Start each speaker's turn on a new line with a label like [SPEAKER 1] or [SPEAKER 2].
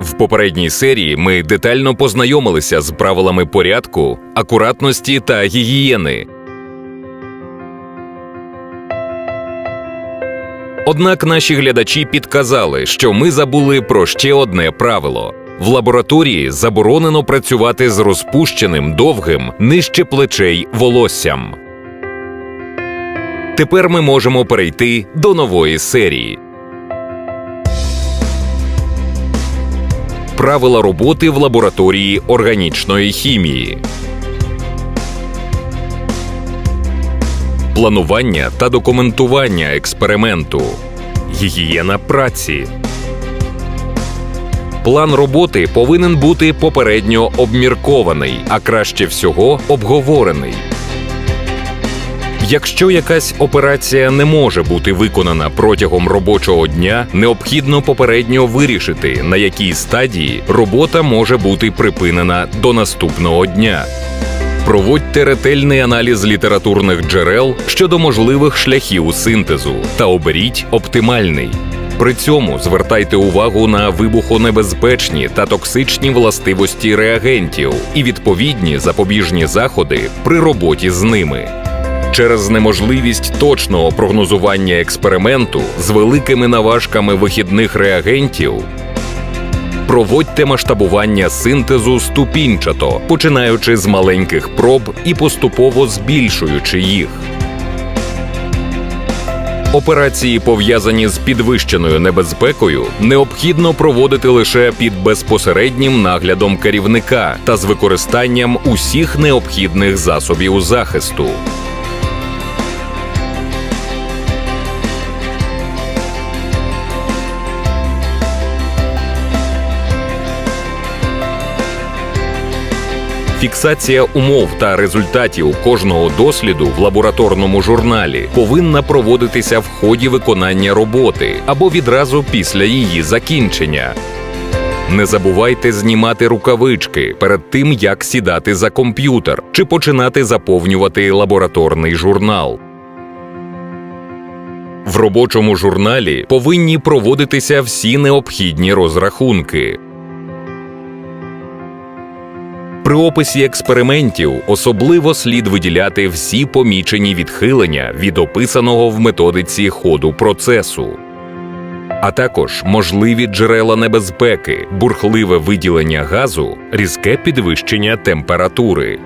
[SPEAKER 1] В попередній серії ми детально познайомилися з правилами порядку, акуратності та гігієни. Однак наші глядачі підказали, що ми забули про ще одне правило. В лабораторії заборонено працювати з розпущеним довгим нижче плечей волоссям. Тепер ми можемо перейти до нової серії. Правила роботи в лабораторії органічної хімії. Планування та документування експерименту. Гігієна праці. План роботи повинен бути попередньо обміркований, а краще всього обговорений. Якщо якась операція не може бути виконана протягом робочого дня, необхідно попередньо вирішити, на якій стадії робота може бути припинена до наступного дня. Проводьте ретельний аналіз літературних джерел щодо можливих шляхів синтезу та оберіть оптимальний. При цьому звертайте увагу на вибухонебезпечні та токсичні властивості реагентів і відповідні запобіжні заходи при роботі з ними. Через неможливість точного прогнозування експерименту з великими наважками вихідних реагентів проводьте масштабування синтезу ступінчато, починаючи з маленьких проб і поступово збільшуючи їх. Операції, пов'язані з підвищеною небезпекою, необхідно проводити лише під безпосереднім наглядом керівника та з використанням усіх необхідних засобів захисту. Фіксація умов та результатів кожного досліду в лабораторному журналі повинна проводитися в ході виконання роботи або відразу після її закінчення. Не забувайте знімати рукавички перед тим, як сідати за комп'ютер чи починати заповнювати лабораторний журнал. В робочому журналі повинні проводитися всі необхідні розрахунки. При описі експериментів особливо слід виділяти всі помічені відхилення від описаного в методиці ходу процесу, а також можливі джерела небезпеки, бурхливе виділення газу, різке підвищення температури.